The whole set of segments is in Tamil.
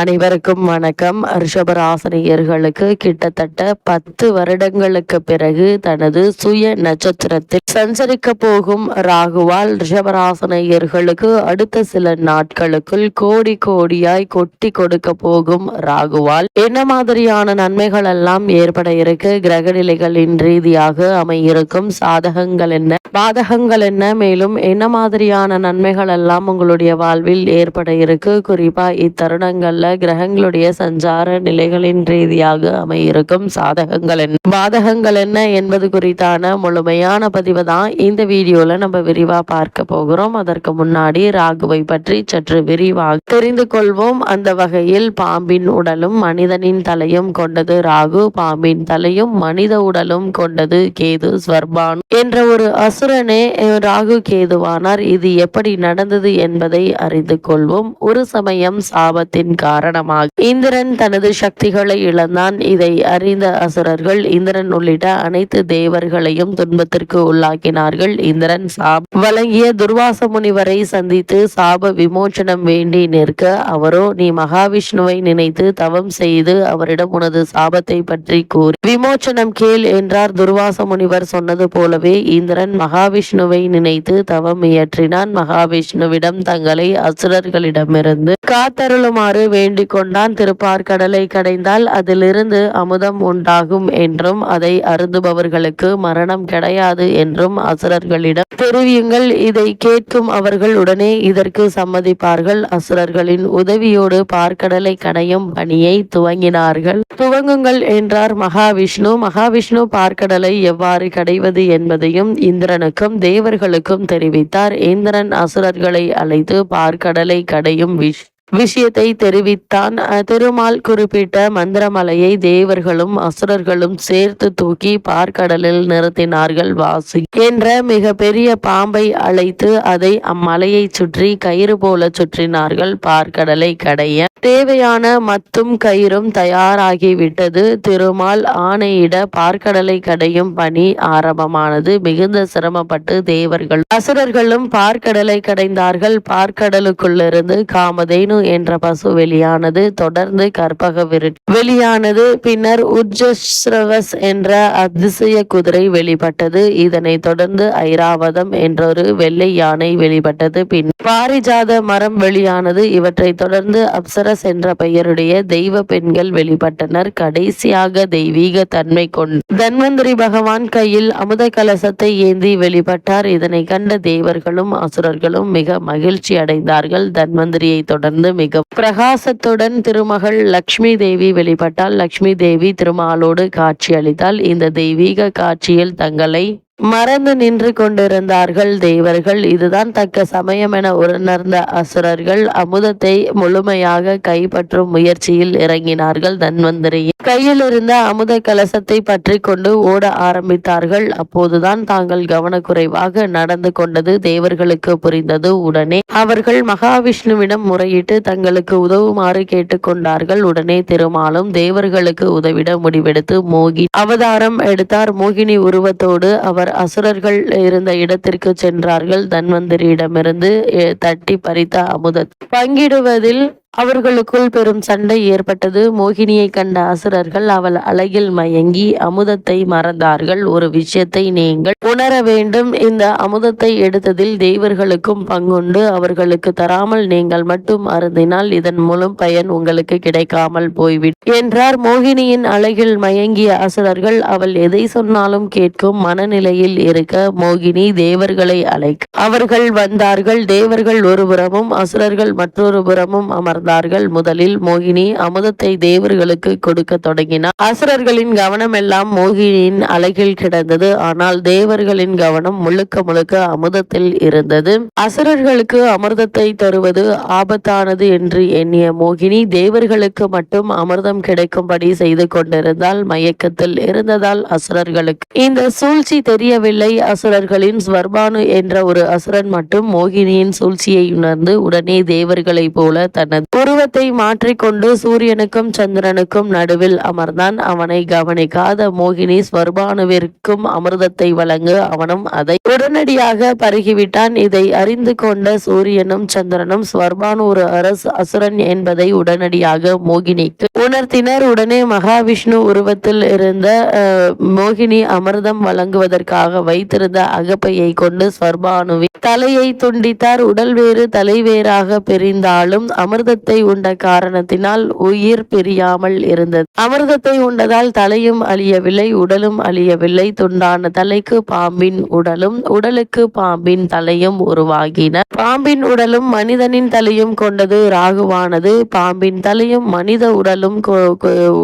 அனைவருக்கும் வணக்கம். ரிஷபராசனியர்களுக்கு கிட்டத்தட்ட பத்து வருடங்களுக்கு பிறகு தனது சுய நட்சத்திரத்தில் சஞ்சரிக்க போகும் ராகுவால் ரிஷபராசினியர்களுக்கு அடுத்த சில நாட்களுக்குள் கோடி கோடியாய் கொட்டி கொடுக்க போகும் ராகுவால் என்ன மாதிரியான நன்மைகள் எல்லாம் ஏற்பட இருக்கு? கிரகநிலைகளின் ரீதியாக அமையிருக்கும் சாதகங்கள் என்ன? பாதகங்கள் என்ன? மேலும் என்ன மாதிரியான நன்மைகள் எல்லாம் உங்களுடைய வாழ்வில் ஏற்பட இருக்கு? குறிப்பா இத்தருணங்கள்ல கிரகங்களுடைய சஞ்சார நிலைகளின் ரீதியாக அமையிருக்கும் சாதகங்கள் என்ன? பாதகங்கள் என்ன என்பது குறித்தான முழுமையான பதிவு தான் இந்த வீடியோல நம்ம விரிவா பார்க்க போகிறோம். அதற்கு முன்னாடி ராகுவை பற்றி சற்று விரிவாக தெரிந்து கொள்வோம். அந்த வகையில் பாம்பின் உடலும் மனிதனின் தலையும் கொண்டது ராகு. பாம்பின் தலையும் மனித உடலும் கொண்டது கேது ஸ்வர்பான் என்ற ஒரு அசுரனே ராகு கேதுவானார். இது எப்படி நடந்தது என்பதை அறிந்து கொள்வோம். ஒரு சமயம் சாபத்தின் காரணமாக. இந்திரன் தனது சக்திகளை இழந்தான். இதை அறிந்த அசுரர்கள் இந்திரன் உள்ளிட்ட அனைத்து தேவர்களையும் துன்பத்திற்கு உள்ளாக்கினார்கள். இந்திரன் சாப் வழங்கிய துர்வாச முனிவரை சந்தித்து சாப விமோச்சனம் வேண்டி நிற்க அவரோ நீ மகாவிஷ்ணுவை நினைத்து தவம் செய்து அவரிடம் உனது சாபத்தை பற்றி கூறி விமோச்சனம் கேள் என்றார் துர்வாச முனிவர் சொன்னது போலவே இந்திரன் மகாவிஷ்ணுவை நினைத்து தவம் இயற்றினான். மகாவிஷ்ணுவிடம் தங்களை அசுரர்களிடமிருந்து காத்தருளுமாறு வே வேண்டிக் கொண்டான் திருப்பார்கடலை கடைந்தால் அதிலிருந்து அமுதம் உண்டாகும் என்றும் அதை அருந்துபவர்களுக்கு மரணம் கிடையாது என்றும் அசுரர்களிடம் தெரிவியுங்கள். இதை கேட்கும் அவர்கள் உடனே இதற்கு சம்மதிப்பார்கள். அசுரர்களின் உதவியோடு பார்க்கடலை கடையும் பணியை துவங்கினார்கள். துவங்குங்கள் என்றார் மகாவிஷ்ணு. மகாவிஷ்ணு பார்க்கடலை எவ்வாறு கடைவது என்பதையும் இந்திரனுக்கும் தேவர்களுக்கும் தெரிவித்தார். இந்திரன் அசுரர்களை அழைத்து பார்க்கடலை கடையும் விஷ் விஷயத்தை தெரிவித்தான். திருமால் குறிப்பிட்ட மந்திரமலையை தேவர்களும் அசுரர்களும் சேர்த்து தூக்கி பார்க்கடலில் நிறுத்தினார்கள் வாசி. என்ற மிக பெரிய பாம்பை அழைத்து அதை அம்மலையை சுற்றி கயிறு போல சுற்றினார்கள் பார்க்கடலை கடைய. தேவையான மத்தும் கயிறும் தயாராகிவிட்டது. திருமால் ஆணையிட பார்க்கடலை கடையும் பணி ஆரம்பமானது. மிகுந்த சிரமப்பட்டு தேவர்கள் அசுரர்களும் பார்க்கடலை கடைந்தார்கள். பார்க்கடலுக்குள்ளிருந்து காமதேனு என்ற பசு வெளியானது தொடர்ந்து கற்பக விரு வெளியானது. பின்னர் உஜ்ஜஸ்ரவஸ் என்ற அதிசய குதிரை வெளிப்பட்டது. இதனைத் தொடர்ந்து ஐராவதம் என்றொரு வெள்ளை யானை வெளிப்பட்டது. பின் பாரிஜாத மரம் வெளியானது. இவற்றைத் தொடர்ந்து அப்சரஸ் என்ற பெயருடைய தெய்வ பெண்கள் வெளிப்பட்டனர். கடைசியாக தெய்வீக தன்மை கொண்டு தன்வந்திரி பகவான் கையில் அமுத கலசத்தை ஏந்தி வெளிப்பட்டார். இதனை கண்ட தேவர்களும் அசுரர்களும் மிக மகிழ்ச்சி அடைந்தார்கள் தன்வந்திரியை தொடர்ந்து மிக பிரகாசத்துடன் திருமகள் லக்ஷ்மி தேவி வெளிப்பட்டால் லக்ஷ்மி தேவி திருமாலோடு காட்சி அளித்தால் இந்த தெய்வீக காட்சியில் தங்களை மறந்து நின்று கொண்டிருந்தார்கள் தேவர்கள். இதுதான் தக்க சமயம் என உணர்ந்த அசுரர்கள் அமுதத்தை முழுமையாக கைப்பற்றும் முயற்சியில் இறங்கினார்கள். தன்வந்திரியின் கையில் இருந்த அமுத கலசத்தை பற்றி கொண்டு ஓட ஆரம்பித்தார்கள். அப்போதுதான் தாங்கள் கவனக்குறைவாக நடந்து கொண்டது தேவர்களுக்கு புரிந்தது. உடனே அவர்கள் மகாவிஷ்ணுவிடம் முறையிட்டு தங்களுக்கு உதவுமாறு கேட்டுக்கொண்டார்கள். உடனே திருமாலும் தேவர்களுக்கு உதவிட முடிவெடுத்து மோகி அவதாரம் எடுத்தார். மோகினி உருவத்தோடு அவர் அசுரர்கள் இருந்த இடத்திற்கு சென்றார்கள். தன்வந்திரியிடமிருந்து தட்டி பறித்த அமுதத் பங்கிடுவதில் அவர்களுக்குள் பெரும் சண்டை ஏற்பட்டது. மோகினியை கண்ட அசுரர்கள் அவள் அழகில் மயங்கி அமுதத்தை மறந்தார்கள். ஒரு விஷயத்தை நீங்கள் உணர வேண்டும். இந்த அமுதத்தை எடுத்ததில் தேவர்களுக்கும் பங்குண்டு. அவர்களுக்கு தராமல் நீங்கள் மட்டும் அருந்தினால் இதன் மூலம் பயன் உங்களுக்கு கிடைக்காமல் போய்விடும் என்றார் மோகினியின் அழகில் மயங்கிய அசுரர்கள். அவள் எதை சொன்னாலும் கேட்கும் மனநிலையில் இருக்க மோகினி தேவர்களை அழைக்க. அவர்கள் வந்தார்கள். தேவர்கள் ஒரு புறமும் அசுரர்கள் மற்றொரு புறமும் அமர்ந்தார்கள் முதலில் மோகினி அமுதத்தை தேவர்களுக்கு கொடுக்க தொடங்கினார். அசுரர்களின் கவனம் எல்லாம் மோகினியின் அழகில் கிடந்தது. ஆனால் தேவர்களின் கவனம் முழுக்க முழுக்க அமுதத்தில் இருந்தது. அசுரர்களுக்கு அமிர்தத்தை தருவது ஆபத்தானது என்று எண்ணிய மோகினி தேவர்களுக்கு மட்டும் அமிர்தம் கிடைக்கும்படி செய்து கொண்டிருந்தால் மயக்கத்தில் இருந்ததால் அசுரர்களுக்கு. இந்த சூழ்ச்சி தெரியவில்லை. அசுரர்களின் ஸ்வர்பானு என்ற ஒரு அசுரன் மட்டும் மோகினியின் சூழ்ச்சியை உணர்ந்து உடனே தேவர்களைப் போல தனது உருவத்தை மாற்றிக்கொண்டு சூரியனுக்கும் சந்திரனுக்கும் நடுவில் அமர்ந்தான். அவனை கவனிக்காத மோகினி ஸ்வர்பானுவிற்கும் அமிர்தத்தை வழங்க அவனும் அதை உடனடியாக பருகிவிட்டான். இதை அறிந்து கொண்ட சூரியனும் சந்திரனும் ஸ்வர்பானு ஒரு அரசு அசுரன் என்பதை உடனடியாக மோகினிக்கு உணர்த்தினர். உடனே மகாவிஷ்ணு உருவத்தில் இருந்த அஹ், மோகினி அமிர்தம் வழங்குவதற்காக வைத்திருந்த அகப்பையை கொண்டு ஸ்வர்பானுவின் தலையை துண்டித்தார். உடல் வேறு தலை வேறாக பிரிந்தாலும் அமிர்தத்தை உண்ட காரணத்தினால் உயிர் பிரியாமல் இருந்தது. அமிர்தத்தை உண்டதால் தலையும் அழியவில்லை உடலும் அழியவில்லை. துண்டான தலைக்கு பாம்பின் உடலும் உடலுக்கு பாம்பின் தலையும் உருவாகின. பாம்பின் உடலும் மனிதனின் தலையும் கொண்டது ராகுவானது. பாம்பின் தலையும் மனித உடலும்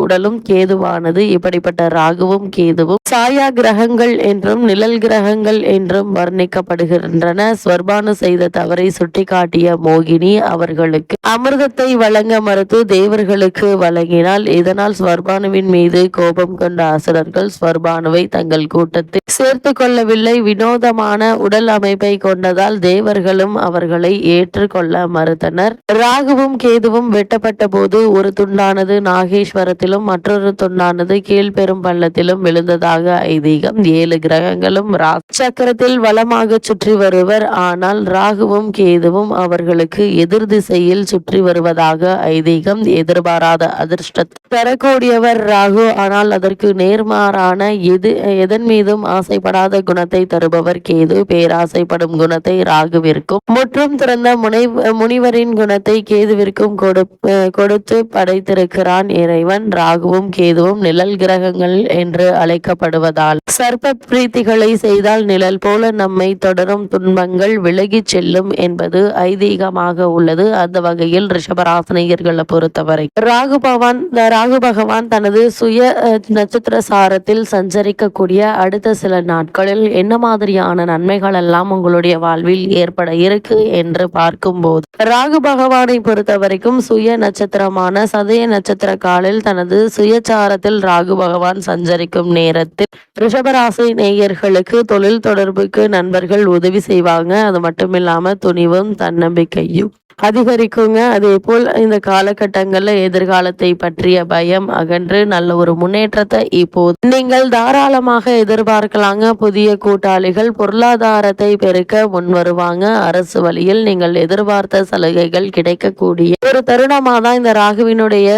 உடலும் கேதுவானது. இப்படிப்பட்ட ராகுவும் கேதுவும் சாயா கிரகங்கள் என்றும் நிழல் கிரகங்கள் என்றும் வர்ணிக்கப்படுகின்றன. ஸ்வர்பானு செய்த தவறை சுட்டிக்காட்டிய மோகினி அவர்களுக்கு. அமிர்த அமிர்தத்தை வழங்க மறுத்து தேவர்களுக்கு வழங்கினால் இதனால் ஸ்வர்பானுவின் மீது கோபம் கொண்ட அசுரர்கள் ஸ்வர்பானுவை தங்கள் கூட்டத்தில் சேர்த்து கொள்ளவில்லை. வினோதமான உடல் அமைப்பை கொண்டதால் தேவர்களும் அவர்களை ஏற்றுக்கொள்ள மறுத்தனர். ராகுவும் கேதுவும் வெட்டப்பட்ட போது ஒரு துண்டானது நாகேஸ்வரத்திலும் மற்றொரு துண்டானது கீழ்பெரும் பள்ளத்திலும் விழுந்ததாக ஐதீகம். ஏழு கிரகங்களும் சக்கரத்தில் வளமாக சுற்றி வருவர். ஆனால் ராகுவும் கேதுவும் அவர்களுக்கு எதிர் திசையில் சுற்றி வருவதாக ஐதீகம் எதிர்பாராத அதிர்ஷ்டத்தை பெறக்கூடியவர் ராகு. ஆனால் அதற்கு நேர்மாறான எது எதன் மீதும் ஆசைப்படாத குணத்தை தருபவர் கேது. பேராசைப்படும் குணத்தை ராகுவிற்கும் முற்றும் திறந்த முனை முனிவரின் குணத்தை கேதுவிற்கும் கொடு கொடுத்து படைத்திருக்கிறான் இறைவன். ராகுவும் கேதுவும் நிழல் கிரகங்கள் என்று அழைக்கப்படுவதால் சர்ப்ப பிரீத்திகளை செய்தால் நிழல் போல நம்மை தொடரும் துன்பங்கள் விலகிச் செல்லும் என்பது ஐதீகமாக உள்ளது. அந்த வகையில் ரிஷபராசனையர்களை பொறுத்தவரை. ராகு பகவான் ராகு பகவான் தனது சுய நட்சத்திர சாரத்தில் சஞ்சரிக்கக்கூடிய அடுத்த சில நாட்களில் என்ன மாதிரியான நன்மைகள் எல்லாம் உங்களுடைய வாழ்வில் ஏற்பட இருக்கு என்று பார்க்கும்போது. ராகு பகவானை பொறுத்த வரைக்கும் சுய நட்சத்திரமான சதய நட்சத்திர காலில் தனது சுயச்சாரத்தில் ராகு பகவான் சஞ்சரிக்கும் நேரத்தில் ரிஷபராசி நேயர்களுக்கு தொழில் தொடர்புக்கு நண்பர்கள் உதவி செய்வாங்க. அது மட்டும் இல்லாம துணிவும் தன்னம்பிக்கையும். அதிகரிக்குங்க. அதே போல் இந்த காலகட்டங்களில் எதிர்காலத்தை பற்றிய பயம் அகன்று நல்ல ஒரு முன்னேற்றத்தை இப்போது நீங்கள் தாராளமாக எதிர்பார்க்கலாங்க. புதிய கூட்டாளிகள் பொருளாதாரத்தை பெருக்க முன் வருவாங்க. அரசு வழியில் நீங்கள் எதிர்பார்த்த சலுகைகள் கிடைக்கக்கூடிய ஒரு தருணமா தான் இந்த ராகுவினுடைய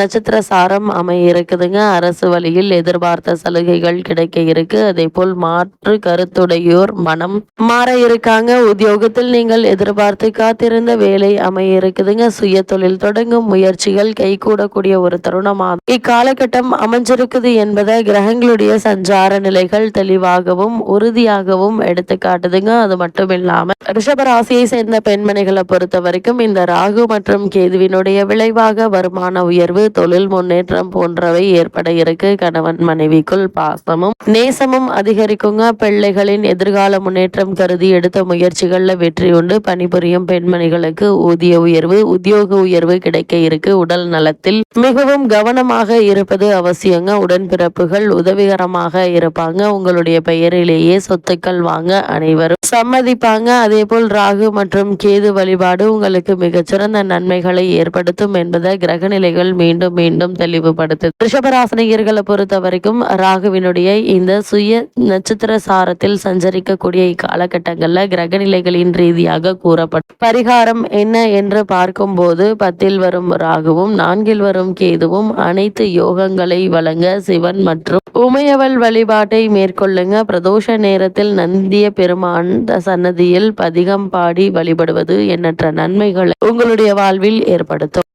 நட்சத்திர சாரம் அமைய இருக்குதுங்க அரசு வழியில் எதிர்பார்த்த சலுகைகள் கிடைக்க இருக்கு. அதே போல் மாற்று கருத்துடையோர் மனம் மாற இருக்காங்க. உத்தியோகத்தில் நீங்கள் எதிர்பார்த்து காத்திருந்த வேலை அமைய இருக்குதுங்க சுய தொழில் தொடங்கும் முயற்சிகள் கைகூடக்கூடிய ஒரு தருணமாக இக்காலகட்டம் அமைஞ்சிருக்குது என்பதை கிரகங்களுடைய சஞ்சார நிலைகள் தெளிவாகவும் உறுதியாகவும் எடுத்து காட்டுதுங்க அது மட்டும் இல்லாம ரிஷப ராசியை சேர்ந்த பெண்மணிகளை பொறுத்த வரைக்கும் இந்த ராகு மற்றும் கேதுவினுடைய விளைவாக வருமான உயர்வு தொழில் முன்னேற்றம் போன்றவை ஏற்பட இருக்கு. கணவன் மனைவிக்குள் பாசமும் நேசமும் அதிகரிக்குங்க. பிள்ளைகளின் எதிர்கால முன்னேற்றம் கருதி எடுத்த முயற்சிகள்ல வெற்றி உண்டு பணிபுரியும் பெண்மணிகளுக்கு ஊதிய உயர்வு உத்தியோக உயர்வு கிடைக்க இருக்கு. உடல் நலத்தில் மிகவும் கவனமாக இருப்பது அவசியங்க. உடன்பிறப்புகள் உதவிகரமாக இருப்பாங்க. உங்களுடைய பெயரிலேயே சொத்துக்கள் வாங்க அனைவரும் சம்மதிப்பாங்க. அதே போல் ராகு மற்றும் கேது வழிபாடு உங்களுக்கு மிகச்சிறந்த நன்மைகளை ஏற்படுத்தும் என்பதை கிரக நிலைகள் மீண்டும் மீண்டும் தெளிவுபடுத்து ரிஷபராசனிகர்களை பொறுத்த வரைக்கும் ராகுவினுடைய இந்த சுய நட்சத்திர சாரத்தில் சஞ்சரிக்கக்கூடிய இக்காலகட்டங்கள்ல கிரகநிலைகளின் ரீதியாக கூறப்படும். பரிகாரம் என்ன என்று பார்க்கும்போது பத்தில் வரும் ராகுவும் நான்கில் வரும் கேதுவும் அனைத்து யோகங்களை வழங்க சிவன் மற்றும் உமையவள் வழிபாட்டை மேற்கொள்ளுங்க. பிரதோஷ நேரத்தில் நந்திய பெருமான் சன்னதியில் பதிகம் பாடி வழிபடுவது எண்ணற்ற நன்மைகளை உங்களுடைய வாழ்வில் ஏற்படுத்தும்.